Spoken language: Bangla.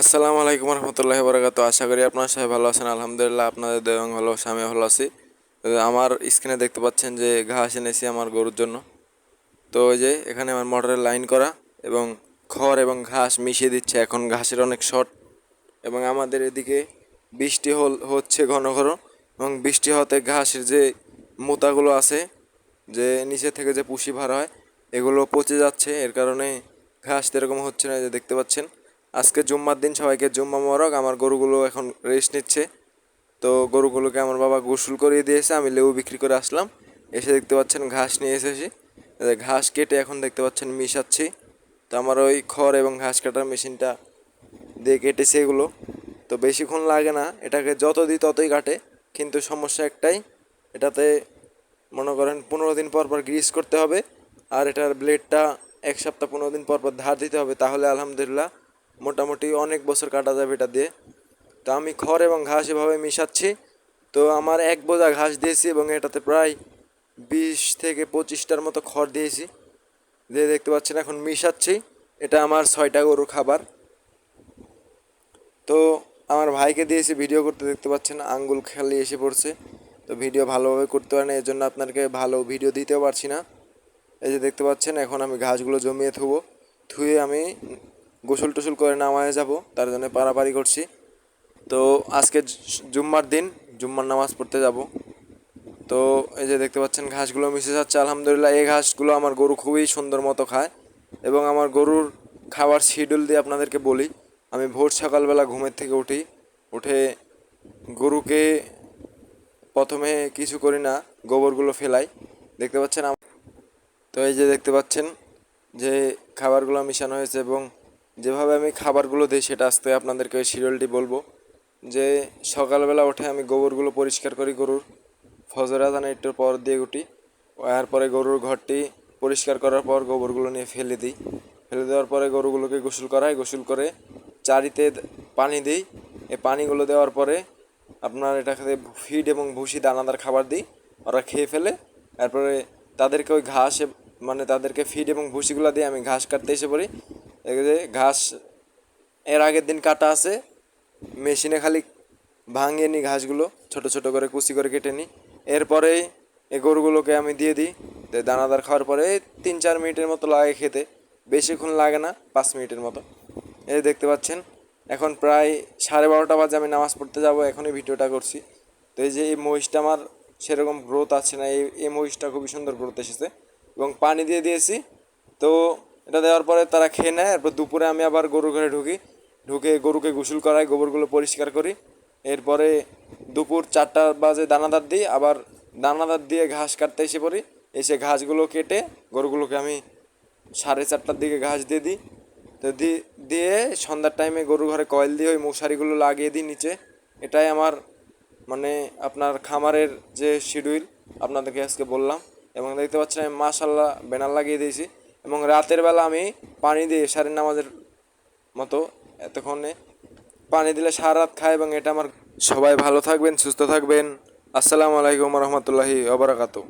আসসালামু আলাইকুম রহমতুল্লাহি বরাকাত আশা করি আপনার সবাই ভালো আছেন। আলহামদুলিল্লাহ আপনাদের দেওয়াং ভালো আমিও ভালো আছি। আমার স্ক্রিনে দেখতে পাচ্ছেন যে ঘাস এনেছি আমার গরুর জন্য। তো ওই যে এখানে আমার মোটরের লাইন করা এবং খড় এবং ঘাস মিশিয়ে দিচ্ছে। এখন ঘাসের অনেক শর্ট এবং আমাদের এদিকে বৃষ্টি হল, হচ্ছে ঘন ঘন এবং বৃষ্টি হতে ঘাসের যে মোতাগুলো আছে, যে নিচে থেকে যে পুষি ভার হয়, এগুলো পচে যাচ্ছে। এর কারণে ঘাস এরকম হচ্ছে না যে দেখতে পাচ্ছেন। আজকে জুম্মার দিন, সবাইকে জুম্মা মোবারক। আমার গরুগুলো এখন রেস্ট নিচ্ছে। তো গরুগুলোকে আমার বাবা গোসল করিয়ে দিয়েছে। আমি লেবু বিক্রি করে আসলাম। এসে দেখতে পাচ্ছেন ঘাস নিয়ে এসেছি। ঘাস কেটে এখন দেখতে পাচ্ছেন মিশাচ্ছি। তো আমার ওই খড় এবং ঘাস কাটার মেশিনটা দিয়ে কেটেছে এগুলো। তো বেশিক্ষণ লাগে না। এটাকে যত দিই ততই কাটে। কিন্তু সমস্যা একটাই, এটাতে মনে করেন পনেরো দিন পর পর গ্রিস করতে হবে। আর এটার ব্লেডটা এক সপ্তাহ পনেরো দিন পর পর ধার দিতে হবে। তাহলে আলহামদুলিল্লাহ মোটামুটি অনেক বছর কাটা যাবে এটা দিয়ে। তো আমি খড় এবং ঘাস এভাবে মিশাচ্ছি। তো আমার এক বোঝা ঘাস দিয়েছি এবং এটাতে প্রায় বিশ থেকে পঁচিশটার মতো খড় দিয়েছি। দিয়ে দেখতে পাচ্ছেন এখন মিশাচ্ছি। এটা আমার ছয়টা গরুর খাবার। তো আমার ভাইকে দিয়েছি ভিডিও করতে, দেখতে পাচ্ছেন আঙ্গুল খালি এসে পড়ছে। তো ভিডিও ভালোভাবে করতে পারে না এর জন্য আপনাকে ভালো ভিডিও দিতেও পারছি না। এই যে দেখতে পাচ্ছেন, এখন আমি ঘাসগুলো জমিয়ে থুবো থুয়ে আমি গোসল টোসল করে নামায় যাব, তার জন্য পারাপারি করছি। তো আজকে জুম্মার দিন, জুম্মার নামাজ পড়তে যাব। তো এই যে দেখতে পাচ্ছেন ঘাসগুলো মিশে যাচ্ছে, আলহামদুলিল্লাহ এই ঘাসগুলো আমার গরু খুবই সুন্দর মতো খায় এবং আমার গরুর খাবার শিডিউল দিয়ে আপনাদেরকে বলি, আমি ভোর সকালবেলা ঘুমের থেকে উঠি, উঠে গরুকে প্রথমে কিছু করি না, গোবরগুলো ফেলাই। দেখতে পাচ্ছেন তো এই যে দেখতে পাচ্ছেন যে খাবারগুলো মিশানো হয়েছে এবং যেভাবে আমি খাবারগুলো দিই, সেটা আজকে আপনাদেরকে ওই শিডিউলটি বলব। যে সকালবেলা উঠে আমি গোবরগুলো পরিষ্কার করি গরুর, ফজর আজানে একটু পর দিয়ে উঠি এরপরে গরুর ঘরটি পরিষ্কার করার পর গোবরগুলো নিয়ে ফেলে দিই। ফেলে দেওয়ার পরে গরুগুলোকে গোসল করাই, গোসল করে চারিতে পানি দিই। এই পানিগুলো দেওয়ার পরে আপনার এটাকে ফিড এবং ভুসি দানাদার খাবার দিই, ওরা খেয়ে ফেলে। তারপরে তাদেরকে ওই ঘাস মানে তাদেরকে ফিড এবং ভুসিগুলো দিয়ে আমি ঘাস কাটতে এসে পড়ি। ঘাস এর আগের দিন কাটা আছে, মেশিনে খালি ভাঙিয়ে নিই ঘাসগুলো, ছোট ছোট করে কুচি করে কেটে নিই এরপরে এই গরুগুলোকে আমি দিয়ে দিই তো দানাদার খাওয়ার পরে তিন চার মিনিটের মতো লাগে খেতে। বেশিক্ষণ লাগে না, পাঁচ মিনিটের মতো। এই দেখতে পাচ্ছেন, এখন প্রায় সাড়ে বারোটা বাজে, আমি নামাজ পড়তে যাব, এখনই ভিডিওটা করছি। তো এই যে এই মহিষটা আমার সেরকম গ্রোথ আছে না, এই এই মহিষটা খুবই সুন্দর গ্রোথ এসেছে। এবং পানি দিয়ে দিয়েছি, তো এটা দেওয়ার পরে তারা খেয়ে নেয়, এরপর দুপুরে আমি আবার গরুর ঘরে ঢুকি। ঢুকে গরুকে গোসল করাই, গোবরগুলো পরিষ্কার করি। এরপরে দুপুর চারটা বাজে দানাদার দিই, আবার দানাদার দিয়ে ঘাস কাটতে এসে পড়ি। এসে ঘাসগুলো কেটে গরুগুলোকে আমি সাড়ে চারটার দিকে ঘাস দিয়ে দিই। তো দিয়ে সন্ধ্যার টাইমে গরু ঘরে কয়েল দিয়ে ওই মশারিগুলো লাগিয়ে দিই নিচে। এটাই আমার মানে আপনার খামারের যে শিডিউল আপনাদেরকে আজকে বললাম। এবং দেখতে পাচ্ছেন আমি মাশাল্লাহ ব্যানার লাগিয়ে দিয়েছি। এবং রাতের বেলা আমি পানি দিয়ে সাড়ে নামাজের মতো এতক্ষণে পানি দিলে সারা রাত খায় এবং এটা আমার সবাই ভালো থাকবেন, সুস্থ থাকবেন। আসসালামু আলাইকুম রহমতুল্লাহি ওবরাকাতু